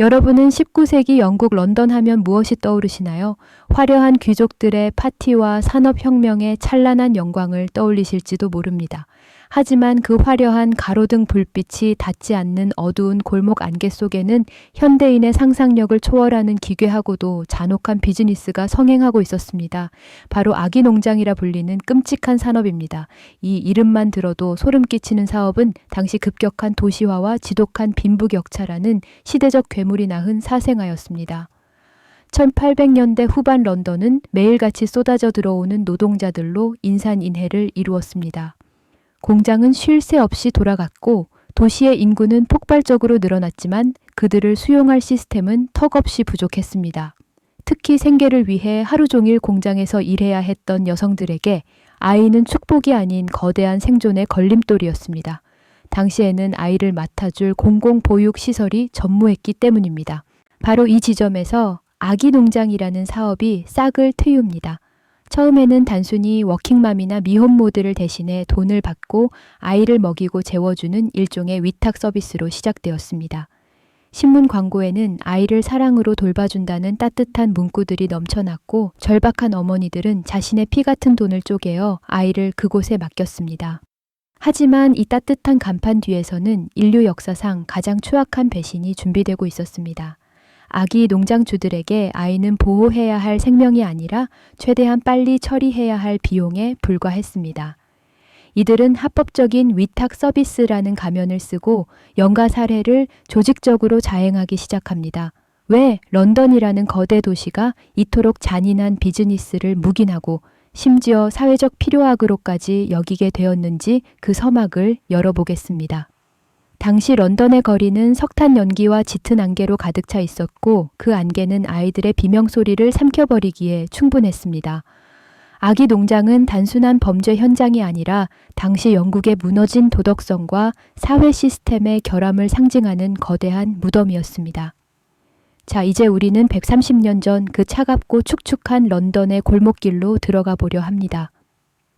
여러분은 19세기 영국 런던 하면 무엇이 떠오르시나요? 화려한 귀족들의 파티와 산업혁명의 찬란한 영광을 떠올리실지도 모릅니다. 하지만 그 화려한 가로등 불빛이 닿지 않는 어두운 골목 안개 속에는 현대인의 상상력을 초월하는 기괴하고도 잔혹한 비즈니스가 성행하고 있었습니다. 바로 아기 농장이라 불리는 끔찍한 산업입니다. 이 이름만 들어도 소름 끼치는 사업은 당시 급격한 도시화와 지독한 빈부격차라는 시대적 괴물이 낳은 사생아였습니다. 1800년대 후반 런던은 매일같이 쏟아져 들어오는 노동자들로 인산인해를 이루었습니다. 공장은 쉴 새 없이 돌아갔고 도시의 인구는 폭발적으로 늘어났지만 그들을 수용할 시스템은 턱없이 부족했습니다. 특히 생계를 위해 하루 종일 공장에서 일해야 했던 여성들에게 아이는 축복이 아닌 거대한 생존의 걸림돌이었습니다. 당시에는 아이를 맡아줄 공공보육 시설이 전무했기 때문입니다. 바로 이 지점에서 아기 농장이라는 사업이 싹을 트입니다. 처음에는 단순히 워킹맘이나 미혼모들을 대신해 돈을 받고 아이를 먹이고 재워주는 일종의 위탁 서비스로 시작되었습니다. 신문 광고에는 아이를 사랑으로 돌봐준다는 따뜻한 문구들이 넘쳐났고 절박한 어머니들은 자신의 피 같은 돈을 쪼개어 아이를 그곳에 맡겼습니다. 하지만 이 따뜻한 간판 뒤에서는 인류 역사상 가장 추악한 배신이 준비되고 있었습니다. 아기 농장주들에게 아이는 보호해야 할 생명이 아니라 최대한 빨리 처리해야 할 비용에 불과했습니다. 이들은 합법적인 위탁 서비스라는 가면을 쓰고 영가 사례를 조직적으로 자행하기 시작합니다. 왜 런던이라는 거대 도시가 이토록 잔인한 비즈니스를 묵인하고 심지어 사회적 필요악으로까지 여기게 되었는지 그 서막을 열어보겠습니다. 당시 런던의 거리는 석탄 연기와 짙은 안개로 가득 차 있었고 그 안개는 아이들의 비명소리를 삼켜버리기에 충분했습니다. 아기 농장은 단순한 범죄 현장이 아니라 당시 영국의 무너진 도덕성과 사회 시스템의 결함을 상징하는 거대한 무덤이었습니다. 자, 이제 우리는 130년 전 그 차갑고 축축한 런던의 골목길로 들어가 보려 합니다.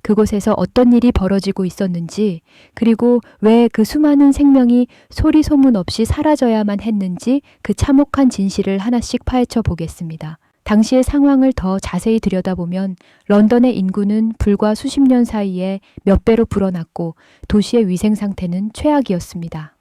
그곳에서 어떤 일이 벌어지고 있었는지, 그리고 왜 그 수많은 생명이 소리 소문 없이 사라져야만 했는지 그 참혹한 진실을 하나씩 파헤쳐 보겠습니다. 당시의 상황을 더 자세히 들여다보면 런던의 인구는 불과 수십 년 사이에 몇 배로 불어났고 도시의 위생 상태는 최악이었습니다.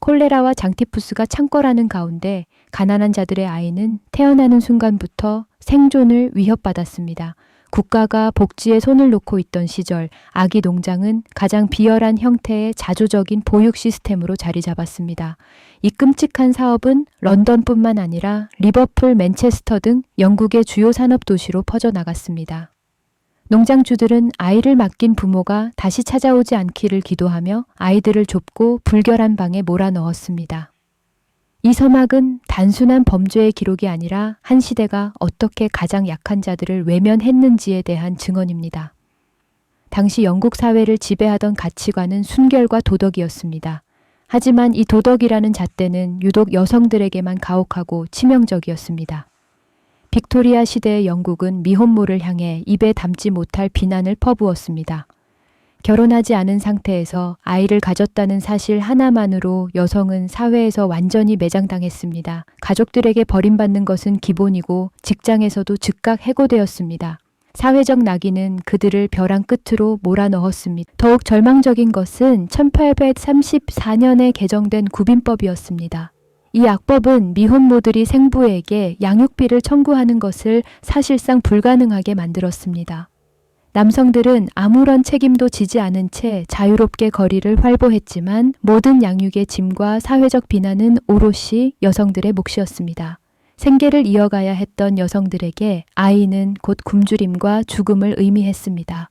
콜레라와 장티푸스가 창궐하는 가운데 가난한 자들의 아이는 태어나는 순간부터 생존을 위협받았습니다. 국가가 복지에 손을 놓고 있던 시절 아기 농장은 가장 비열한 형태의 자조적인 보육 시스템으로 자리 잡았습니다. 이 끔찍한 사업은 런던뿐만 아니라 리버풀, 맨체스터 등 영국의 주요 산업 도시로 퍼져나갔습니다. 농장주들은 아이를 맡긴 부모가 다시 찾아오지 않기를 기도하며 아이들을 좁고 불결한 방에 몰아넣었습니다. 이 서막은 단순한 범죄의 기록이 아니라 한 시대가 어떻게 가장 약한 자들을 외면했는지에 대한 증언입니다. 당시 영국 사회를 지배하던 가치관은 순결과 도덕이었습니다. 하지만 이 도덕이라는 잣대는 유독 여성들에게만 가혹하고 치명적이었습니다. 빅토리아 시대의 영국은 미혼모를 향해 입에 담지 못할 비난을 퍼부었습니다. 결혼하지 않은 상태에서 아이를 가졌다는 사실 하나만으로 여성은 사회에서 완전히 매장당했습니다. 가족들에게 버림받는 것은 기본이고 직장에서도 즉각 해고되었습니다. 사회적 낙인은 그들을 벼랑 끝으로 몰아넣었습니다. 더욱 절망적인 것은 1834년에 개정된 구빈법이었습니다. 이 악법은 미혼모들이 생부에게 양육비를 청구하는 것을 사실상 불가능하게 만들었습니다. 남성들은 아무런 책임도 지지 않은 채 자유롭게 거리를 활보했지만 모든 양육의 짐과 사회적 비난은 오롯이 여성들의 몫이었습니다. 생계를 이어가야 했던 여성들에게 아이는 곧 굶주림과 죽음을 의미했습니다.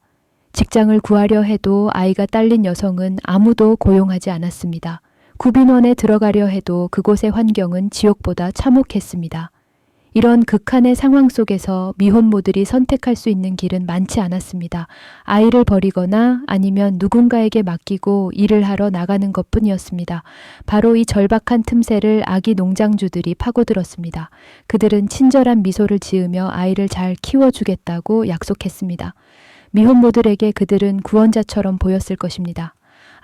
직장을 구하려 해도 아이가 딸린 여성은 아무도 고용하지 않았습니다. 구빈원에 들어가려 해도 그곳의 환경은 지옥보다 참혹했습니다. 이런 극한의 상황 속에서 미혼모들이 선택할 수 있는 길은 많지 않았습니다. 아이를 버리거나 아니면 누군가에게 맡기고 일을 하러 나가는 것 뿐이었습니다. 바로 이 절박한 틈새를 아기 농장주들이 파고들었습니다. 그들은 친절한 미소를 지으며 아이를 잘 키워주겠다고 약속했습니다. 미혼모들에게 그들은 구원자처럼 보였을 것입니다.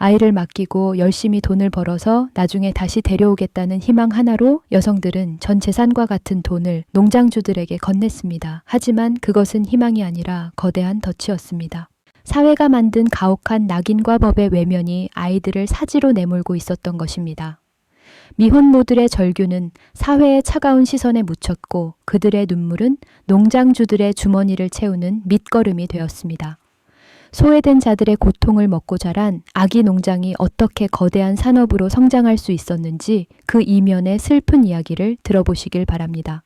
아이를 맡기고 열심히 돈을 벌어서 나중에 다시 데려오겠다는 희망 하나로 여성들은 전 재산과 같은 돈을 농장주들에게 건넸습니다. 하지만 그것은 희망이 아니라 거대한 덫이었습니다. 사회가 만든 가혹한 낙인과 법의 외면이 아이들을 사지로 내몰고 있었던 것입니다. 미혼모들의 절규는 사회의 차가운 시선에 묻혔고 그들의 눈물은 농장주들의 주머니를 채우는 밑거름이 되었습니다. 소외된 자들의 고통을 먹고 자란 아기 농장이 어떻게 거대한 산업으로 성장할 수 있었는지 그 이면의 슬픈 이야기를 들어보시길 바랍니다.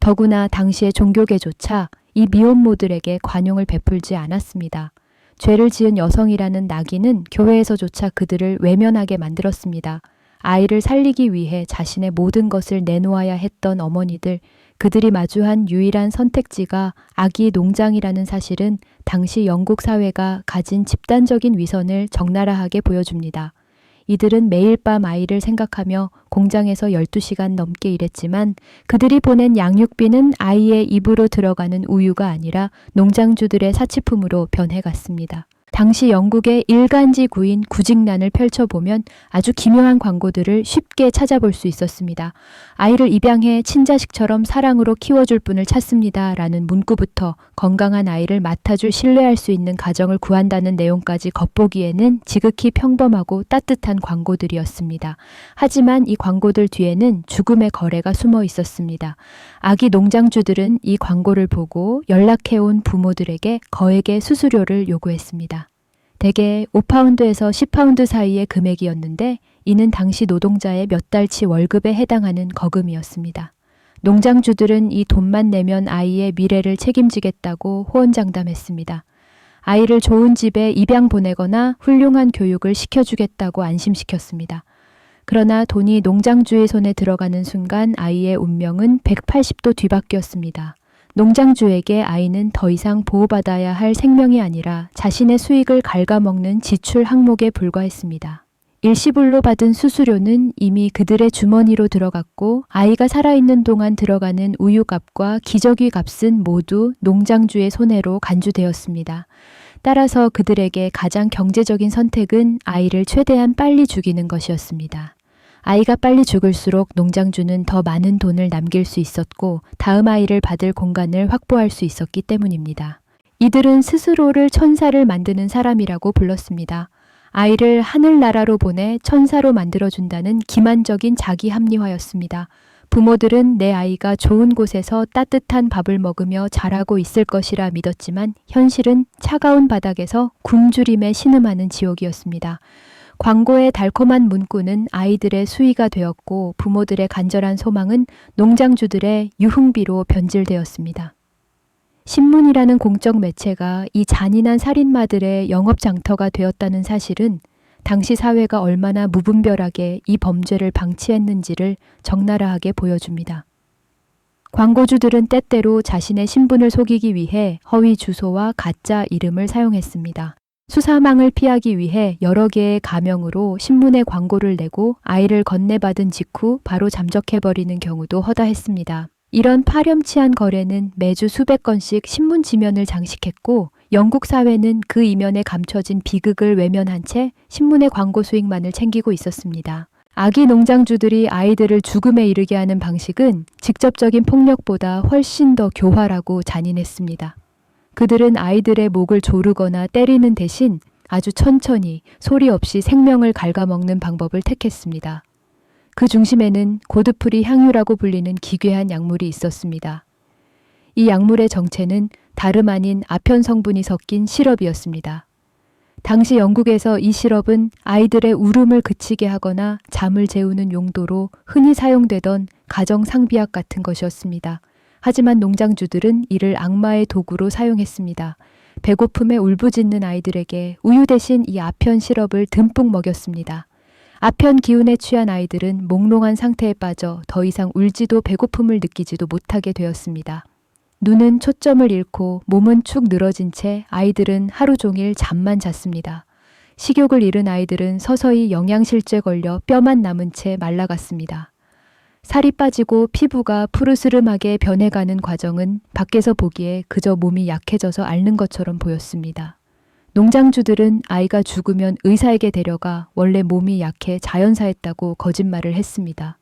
더구나 당시의 종교계조차 이 미혼모들에게 관용을 베풀지 않았습니다. 죄를 지은 여성이라는 낙인은 교회에서조차 그들을 외면하게 만들었습니다. 아이를 살리기 위해 자신의 모든 것을 내놓아야 했던 어머니들, 그들이 마주한 유일한 선택지가 아기 농장이라는 사실은 당시 영국 사회가 가진 집단적인 위선을 적나라하게 보여줍니다. 이들은 매일 밤 아이를 생각하며 공장에서 12시간 넘게 일했지만 그들이 보낸 양육비는 아이의 입으로 들어가는 우유가 아니라 농장주들의 사치품으로 변해갔습니다. 당시 영국의 일간지 구인 구직난을 펼쳐보면 아주 기묘한 광고들을 쉽게 찾아볼 수 있었습니다. 아이를 입양해 친자식처럼 사랑으로 키워줄 분을 찾습니다. 라는 문구부터 건강한 아이를 맡아줄 신뢰할 수 있는 가정을 구한다는 내용까지 겉보기에는 지극히 평범하고 따뜻한 광고들이었습니다. 하지만 이 광고들 뒤에는 죽음의 거래가 숨어 있었습니다. 아기 농장주들은 이 광고를 보고 연락해온 부모들에게 거액의 수수료를 요구했습니다. 대개 5파운드에서 10파운드 사이의 금액이었는데 이는 당시 노동자의 몇 달치 월급에 해당하는 거금이었습니다. 농장주들은 이 돈만 내면 아이의 미래를 책임지겠다고 호언장담했습니다. 아이를 좋은 집에 입양 보내거나 훌륭한 교육을 시켜주겠다고 안심시켰습니다. 그러나 돈이 농장주의 손에 들어가는 순간 아이의 운명은 180도 뒤바뀌었습니다. 농장주에게 아이는 더 이상 보호받아야 할 생명이 아니라 자신의 수익을 갉아먹는 지출 항목에 불과했습니다. 일시불로 받은 수수료는 이미 그들의 주머니로 들어갔고 아이가 살아있는 동안 들어가는 우유값과 기저귀 값은 모두 농장주의 손해로 간주되었습니다. 따라서 그들에게 가장 경제적인 선택은 아이를 최대한 빨리 죽이는 것이었습니다. 아이가 빨리 죽을수록 농장주는 더 많은 돈을 남길 수 있었고 다음 아이를 받을 공간을 확보할 수 있었기 때문입니다. 이들은 스스로를 천사를 만드는 사람이라고 불렀습니다. 아이를 하늘나라로 보내 천사로 만들어준다는 기만적인 자기 합리화였습니다. 부모들은 내 아이가 좋은 곳에서 따뜻한 밥을 먹으며 자라고 있을 것이라 믿었지만 현실은 차가운 바닥에서 굶주림에 신음하는 지옥이었습니다. 광고의 달콤한 문구는 아이들의 수위가 되었고 부모들의 간절한 소망은 농장주들의 유흥비로 변질되었습니다. 신문이라는 공적 매체가 이 잔인한 살인마들의 영업 장터가 되었다는 사실은 당시 사회가 얼마나 무분별하게 이 범죄를 방치했는지를 적나라하게 보여줍니다. 광고주들은 때때로 자신의 신분을 속이기 위해 허위 주소와 가짜 이름을 사용했습니다. 수사망을 피하기 위해 여러 개의 가명으로 신문에 광고를 내고 아이를 건네받은 직후 바로 잠적해버리는 경우도 허다했습니다. 이런 파렴치한 거래는 매주 수백 건씩 신문 지면을 장식했고 영국 사회는 그 이면에 감춰진 비극을 외면한 채 신문의 광고 수익만을 챙기고 있었습니다. 아기 농장주들이 아이들을 죽음에 이르게 하는 방식은 직접적인 폭력보다 훨씬 더 교활하고 잔인했습니다. 그들은 아이들의 목을 조르거나 때리는 대신 아주 천천히 소리 없이 생명을 갉아먹는 방법을 택했습니다. 그 중심에는 고드프리 향유라고 불리는 기괴한 약물이 있었습니다. 이 약물의 정체는 다름 아닌 아편 성분이 섞인 시럽이었습니다. 당시 영국에서 이 시럽은 아이들의 울음을 그치게 하거나 잠을 재우는 용도로 흔히 사용되던 가정 상비약 같은 것이었습니다. 하지만 농장주들은 이를 악마의 도구로 사용했습니다. 배고픔에 울부짖는 아이들에게 우유 대신 이 아편 시럽을 듬뿍 먹였습니다. 아편 기운에 취한 아이들은 몽롱한 상태에 빠져 더 이상 울지도 배고픔을 느끼지도 못하게 되었습니다. 눈은 초점을 잃고 몸은 축 늘어진 채 아이들은 하루 종일 잠만 잤습니다. 식욕을 잃은 아이들은 서서히 영양실조에 걸려 뼈만 남은 채 말라갔습니다. 살이 빠지고 피부가 푸르스름하게 변해가는 과정은 밖에서 보기에 그저 몸이 약해져서 앓는 것처럼 보였습니다. 농장주들은 아이가 죽으면 의사에게 데려가 원래 몸이 약해 자연사했다고 거짓말을 했습니다.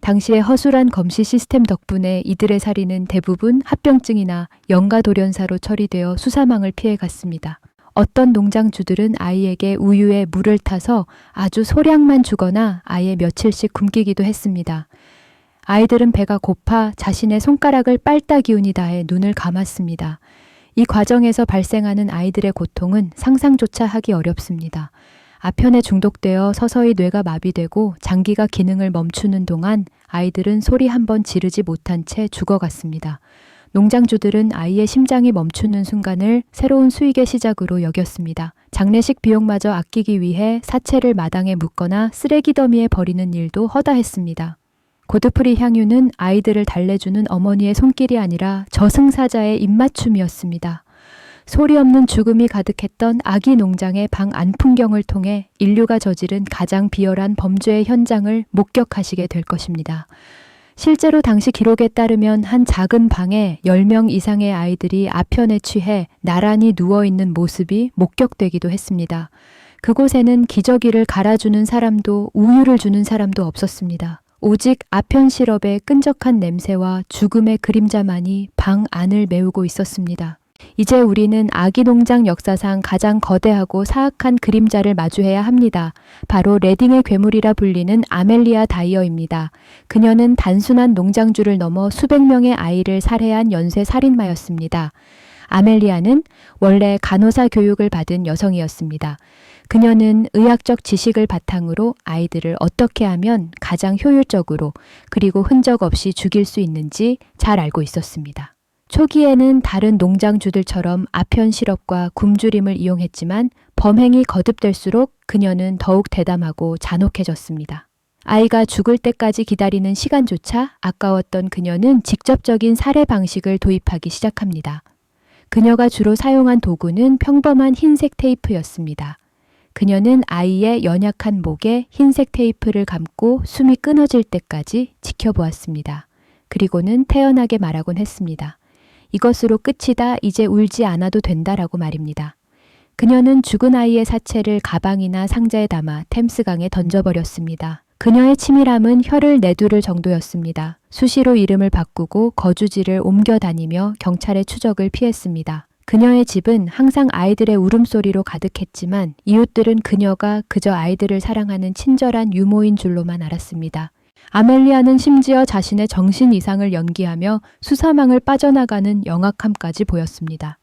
당시의 허술한 검시 시스템 덕분에 이들의 살인은 대부분 합병증이나 영가 돌연사로 처리되어 수사망을 피해 갔습니다. 어떤 농장주들은 아이에게 우유에 물을 타서 아주 소량만 주거나 아예 며칠씩 굶기기도 했습니다. 아이들은 배가 고파 자신의 손가락을 빨다 기운이 다해 눈을 감았습니다. 이 과정에서 발생하는 아이들의 고통은 상상조차 하기 어렵습니다. 아편에 중독되어 서서히 뇌가 마비되고 장기가 기능을 멈추는 동안 아이들은 소리 한 번 지르지 못한 채 죽어갔습니다. 농장주들은 아이의 심장이 멈추는 순간을 새로운 수익의 시작으로 여겼습니다. 장례식 비용마저 아끼기 위해 사체를 마당에 묻거나 쓰레기 더미에 버리는 일도 허다했습니다. 고드프리 향유는 아이들을 달래주는 어머니의 손길이 아니라 저승사자의 입맞춤이었습니다. 소리 없는 죽음이 가득했던 아기 농장의 방 안 풍경을 통해 인류가 저지른 가장 비열한 범죄의 현장을 목격하시게 될 것입니다. 실제로 당시 기록에 따르면 한 작은 방에 10명 이상의 아이들이 아편에 취해 나란히 누워있는 모습이 목격되기도 했습니다. 그곳에는 기저귀를 갈아주는 사람도 우유를 주는 사람도 없었습니다. 오직 아편 시럽의 끈적한 냄새와 죽음의 그림자만이 방 안을 메우고 있었습니다. 이제 우리는 아기 농장 역사상 가장 거대하고 사악한 그림자를 마주해야 합니다. 바로 레딩의 괴물이라 불리는 아멜리아 다이어입니다. 그녀는 단순한 농장주를 넘어 수백 명의 아이를 살해한 연쇄 살인마였습니다. 아멜리아는 원래 간호사 교육을 받은 여성이었습니다. 그녀는 의학적 지식을 바탕으로 아이들을 어떻게 하면 가장 효율적으로 그리고 흔적 없이 죽일 수 있는지 잘 알고 있었습니다. 초기에는 다른 농장주들처럼 아편 시럽과 굶주림을 이용했지만 범행이 거듭될수록 그녀는 더욱 대담하고 잔혹해졌습니다. 아이가 죽을 때까지 기다리는 시간조차 아까웠던 그녀는 직접적인 살해 방식을 도입하기 시작합니다. 그녀가 주로 사용한 도구는 평범한 흰색 테이프였습니다. 그녀는 아이의 연약한 목에 흰색 테이프를 감고 숨이 끊어질 때까지 지켜보았습니다. 그리고는 태연하게 말하곤 했습니다. 이것으로 끝이다. 이제 울지 않아도 된다라고 말입니다. 그녀는 죽은 아이의 사체를 가방이나 상자에 담아 템스강에 던져버렸습니다. 그녀의 치밀함은 혀를 내두를 정도였습니다. 수시로 이름을 바꾸고 거주지를 옮겨 다니며 경찰의 추적을 피했습니다. 그녀의 집은 항상 아이들의 울음소리로 가득했지만 이웃들은 그녀가 그저 아이들을 사랑하는 친절한 유모인 줄로만 알았습니다. 아멜리아는 심지어 자신의 정신 이상을 연기하며 수사망을 빠져나가는 영악함까지 보였습니다.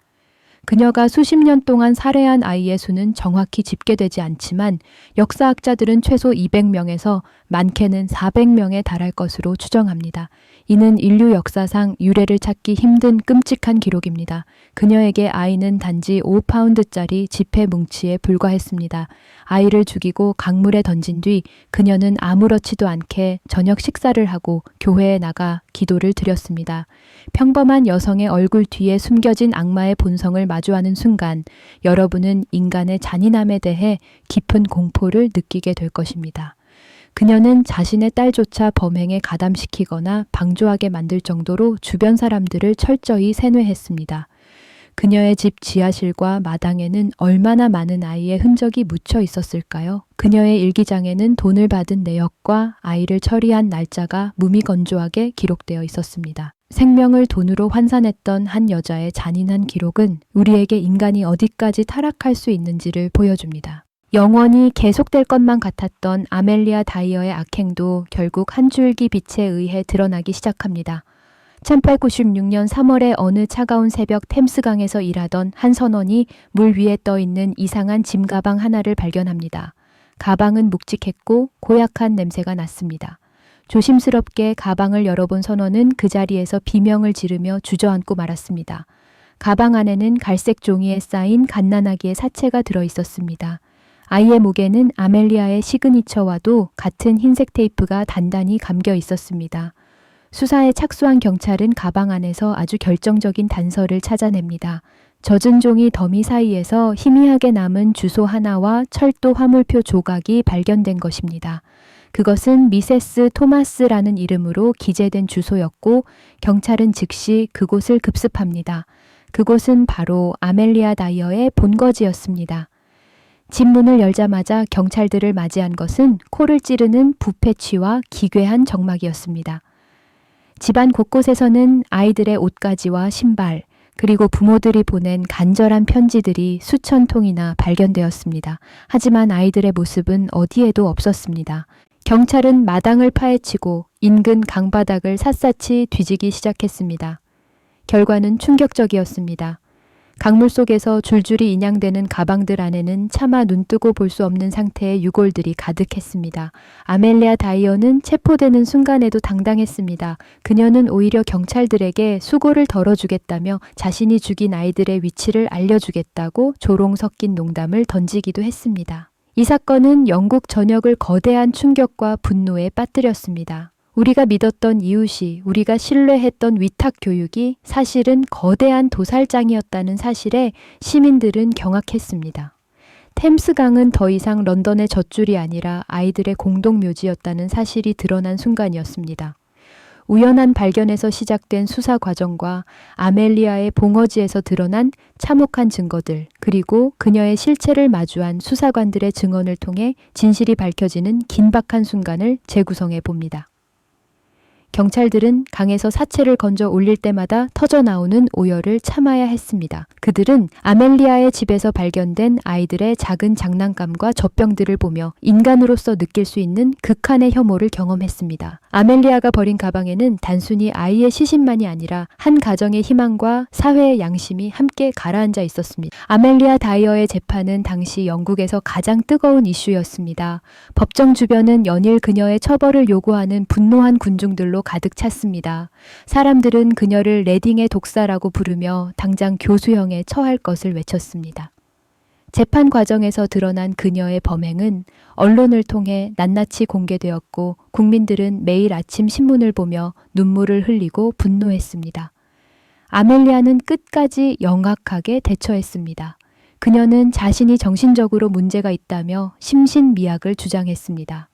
그녀가 수십 년 동안 살해한 아이의 수는 정확히 집계되지 않지만 역사학자들은 최소 200명에서 많게는 400명에 달할 것으로 추정합니다. 이는 인류 역사상 유래를 찾기 힘든 끔찍한 기록입니다. 그녀에게 아이는 단지 5파운드짜리 지폐 뭉치에 불과했습니다. 아이를 죽이고 강물에 던진 뒤 그녀는 아무렇지도 않게 저녁 식사를 하고 교회에 나가 기도를 드렸습니다. 평범한 여성의 얼굴 뒤에 숨겨진 악마의 본성을 마주하는 순간 여러분은 인간의 잔인함에 대해 깊은 공포를 느끼게 될 것입니다. 그녀는 자신의 딸조차 범행에 가담시키거나 방조하게 만들 정도로 주변 사람들을 철저히 세뇌했습니다. 그녀의 집 지하실과 마당에는 얼마나 많은 아이의 흔적이 묻혀 있었을까요? 그녀의 일기장에는 돈을 받은 내역과 아이를 처리한 날짜가 무미건조하게 기록되어 있었습니다. 생명을 돈으로 환산했던 한 여자의 잔인한 기록은 우리에게 인간이 어디까지 타락할 수 있는지를 보여줍니다. 영원히 계속될 것만 같았던 아멜리아 다이어의 악행도 결국 한 줄기 빛에 의해 드러나기 시작합니다. 1896년 3월의 어느 차가운 새벽 템스강에서 일하던 한 선원이 물 위에 떠 있는 이상한 짐 가방 하나를 발견합니다. 가방은 묵직했고 고약한 냄새가 났습니다. 조심스럽게 가방을 열어본 선원은 그 자리에서 비명을 지르며 주저앉고 말았습니다. 가방 안에는 갈색 종이에 쌓인 갓난아기의 사체가 들어 있었습니다. 아이의 목에는 아멜리아의 시그니처와도 같은 흰색 테이프가 단단히 감겨 있었습니다. 수사에 착수한 경찰은 가방 안에서 아주 결정적인 단서를 찾아냅니다. 젖은 종이 더미 사이에서 희미하게 남은 주소 하나와 철도 화물표 조각이 발견된 것입니다. 그것은 미세스 토마스라는 이름으로 기재된 주소였고 경찰은 즉시 그곳을 급습합니다. 그곳은 바로 아멜리아 다이어의 본거지였습니다. 집 문을 열자마자 경찰들을 맞이한 것은 코를 찌르는 부패취와 기괴한 정막이었습니다. 집안 곳곳에서는 아이들의 옷가지와 신발, 그리고 부모들이 보낸 간절한 편지들이 수천 통이나 발견되었습니다. 하지만 아이들의 모습은 어디에도 없었습니다. 경찰은 마당을 파헤치고 인근 강바닥을 샅샅이 뒤지기 시작했습니다. 결과는 충격적이었습니다. 강물 속에서 줄줄이 인양되는 가방들 안에는 차마 눈뜨고 볼 수 없는 상태의 유골들이 가득했습니다. 아멜리아 다이어는 체포되는 순간에도 당당했습니다. 그녀는 오히려 경찰들에게 수고를 덜어주겠다며 자신이 죽인 아이들의 위치를 알려주겠다고 조롱 섞인 농담을 던지기도 했습니다. 이 사건은 영국 전역을 거대한 충격과 분노에 빠뜨렸습니다. 우리가 믿었던 이웃이 우리가 신뢰했던 위탁 교육이 사실은 거대한 도살장이었다는 사실에 시민들은 경악했습니다. 템스강은 더 이상 런던의 젖줄이 아니라 아이들의 공동묘지였다는 사실이 드러난 순간이었습니다. 우연한 발견에서 시작된 수사 과정과 아멜리아의 봉어지에서 드러난 참혹한 증거들, 그리고 그녀의 실체를 마주한 수사관들의 증언을 통해 진실이 밝혀지는 긴박한 순간을 재구성해 봅니다. 경찰들은 강에서 사체를 건져 올릴 때마다 터져 나오는 오열을 참아야 했습니다. 그들은 아멜리아의 집에서 발견된 아이들의 작은 장난감과 젖병들을 보며 인간으로서 느낄 수 있는 극한의 혐오를 경험했습니다. 아멜리아가 버린 가방에는 단순히 아이의 시신만이 아니라 한 가정의 희망과 사회의 양심이 함께 가라앉아 있었습니다. 아멜리아 다이어의 재판은 당시 영국에서 가장 뜨거운 이슈였습니다. 법정 주변은 연일 그녀의 처벌을 요구하는 분노한 군중들로 가득 찼습니다. 사람들은 그녀를 레딩의 독사라고 부르며 당장 교수형에 처할 것을 외쳤습니다. 재판 과정에서 드러난 그녀의 범행은 언론을 통해 낱낱이 공개되었고 국민들은 매일 아침 신문을 보며 눈물을 흘리고 분노했습니다. 아멜리아는 끝까지 영악하게 대처했습니다. 그녀는 자신이 정신적으로 문제가 있다며 심신미약을 주장했습니다.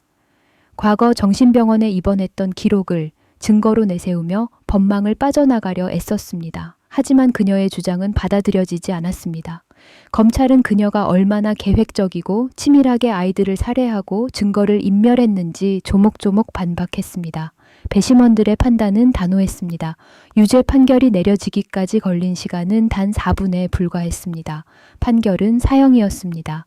과거 정신병원에 입원했던 기록을 증거로 내세우며 법망을 빠져나가려 애썼습니다. 하지만 그녀의 주장은 받아들여지지 않았습니다. 검찰은 그녀가 얼마나 계획적이고 치밀하게 아이들을 살해하고 증거를 인멸했는지 조목조목 반박했습니다. 배심원들의 판단은 단호했습니다. 유죄 판결이 내려지기까지 걸린 시간은 단 4분에 불과했습니다. 판결은 사형이었습니다.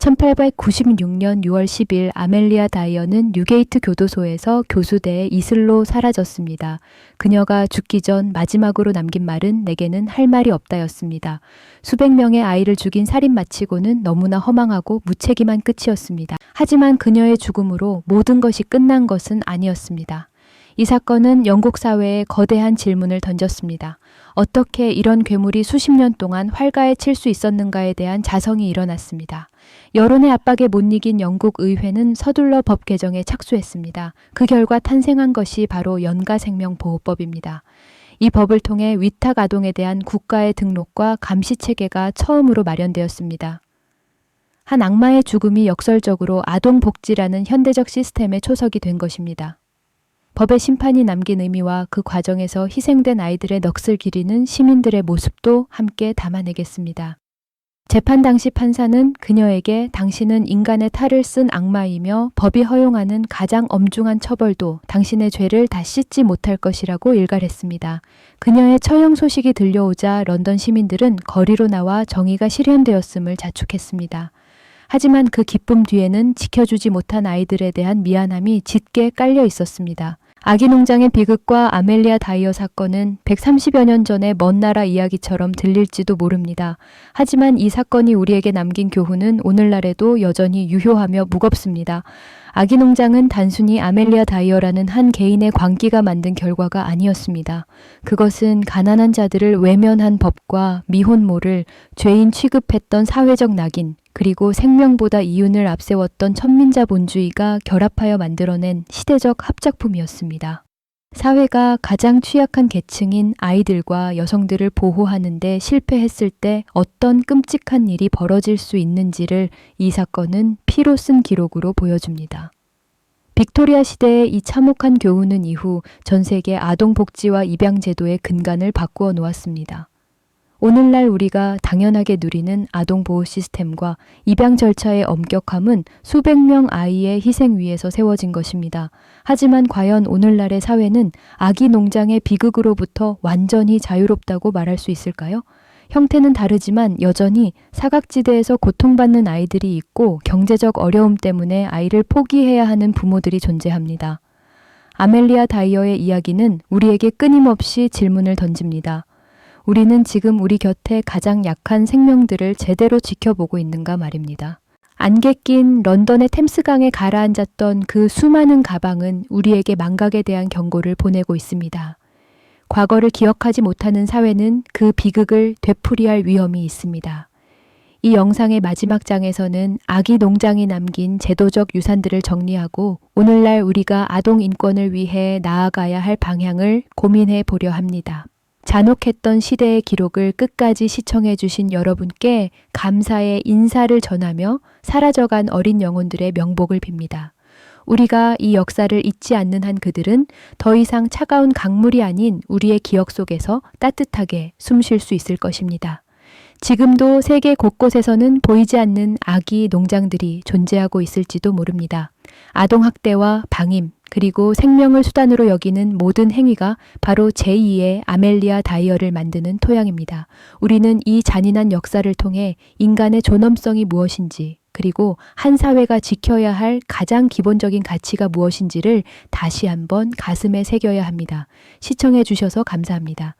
1896년 6월 10일 아멜리아 다이어는 뉴게이트 교도소에서 교수대에 이슬로 사라졌습니다. 그녀가 죽기 전 마지막으로 남긴 말은 내게는 할 말이 없다였습니다. 수백 명의 아이를 죽인 살인 마치고는 너무나 허망하고 무책임한 끝이었습니다. 하지만 그녀의 죽음으로 모든 것이 끝난 것은 아니었습니다. 이 사건은 영국 사회에 거대한 질문을 던졌습니다. 어떻게 이런 괴물이 수십 년 동안 활가에 칠 수 있었는가에 대한 자성이 일어났습니다. 여론의 압박에 못 이긴 영국 의회는 서둘러 법 개정에 착수했습니다. 그 결과 탄생한 것이 바로 연가생명보호법입니다. 이 법을 통해 위탁 아동에 대한 국가의 등록과 감시 체계가 처음으로 마련되었습니다. 한 악마의 죽음이 역설적으로 아동 복지라는 현대적 시스템의 초석이 된 것입니다. 법의 심판이 남긴 의미와 그 과정에서 희생된 아이들의 넋을 기리는 시민들의 모습도 함께 담아내겠습니다. 재판 당시 판사는 그녀에게 당신은 인간의 탈을 쓴 악마이며 법이 허용하는 가장 엄중한 처벌도 당신의 죄를 다 씻지 못할 것이라고 일갈했습니다. 그녀의 처형 소식이 들려오자 런던 시민들은 거리로 나와 정의가 실현되었음을 자축했습니다. 하지만 그 기쁨 뒤에는 지켜주지 못한 아이들에 대한 미안함이 짙게 깔려 있었습니다. 아기 농장의 비극과 아멜리아 다이어 사건은 130여 년 전의 먼 나라 이야기처럼 들릴지도 모릅니다. 하지만 이 사건이 우리에게 남긴 교훈은 오늘날에도 여전히 유효하며 무겁습니다. 아기 농장은 단순히 아멜리아 다이어라는 한 개인의 광기가 만든 결과가 아니었습니다. 그것은 가난한 자들을 외면한 법과 미혼모를 죄인 취급했던 사회적 낙인, 그리고 생명보다 이윤을 앞세웠던 천민자 본주의가 결합하여 만들어낸 시대적 합작품이었습니다. 사회가 가장 취약한 계층인 아이들과 여성들을 보호하는데 실패했을 때 어떤 끔찍한 일이 벌어질 수 있는지를 이 사건은 피로 쓴 기록으로 보여줍니다. 빅토리아 시대의 이 참혹한 교훈은 이후 전 세계 아동 복지와 입양 제도의 근간을 바꾸어 놓았습니다. 오늘날 우리가 당연하게 누리는 아동 보호 시스템과 입양 절차의 엄격함은 수백 명 아이의 희생 위에서 세워진 것입니다. 하지만 과연 오늘날의 사회는 아기 농장의 비극으로부터 완전히 자유롭다고 말할 수 있을까요? 형태는 다르지만 여전히 사각지대에서 고통받는 아이들이 있고 경제적 어려움 때문에 아이를 포기해야 하는 부모들이 존재합니다. 아멜리아 다이어의 이야기는 우리에게 끊임없이 질문을 던집니다. 우리는 지금 우리 곁에 가장 약한 생명들을 제대로 지켜보고 있는가 말입니다. 안개 낀 런던의 템스강에 가라앉았던 그 수많은 가방은 우리에게 망각에 대한 경고를 보내고 있습니다. 과거를 기억하지 못하는 사회는 그 비극을 되풀이할 위험이 있습니다. 이 영상의 마지막 장에서는 아기 농장이 남긴 제도적 유산들을 정리하고 오늘날 우리가 아동 인권을 위해 나아가야 할 방향을 고민해 보려 합니다. 잔혹했던 시대의 기록을 끝까지 시청해 주신 여러분께 감사의 인사를 전하며 사라져간 어린 영혼들의 명복을 빕니다. 우리가 이 역사를 잊지 않는 한 그들은 더 이상 차가운 강물이 아닌 우리의 기억 속에서 따뜻하게 숨 쉴 수 있을 것입니다. 지금도 세계 곳곳에서는 보이지 않는 아기 농장들이 존재하고 있을지도 모릅니다. 아동학대와 방임, 그리고 생명을 수단으로 여기는 모든 행위가 바로 제2의 아멜리아 다이어를 만드는 토양입니다. 우리는 이 잔인한 역사를 통해 인간의 존엄성이 무엇인지, 그리고 한 사회가 지켜야 할 가장 기본적인 가치가 무엇인지를 다시 한번 가슴에 새겨야 합니다. 시청해 주셔서 감사합니다.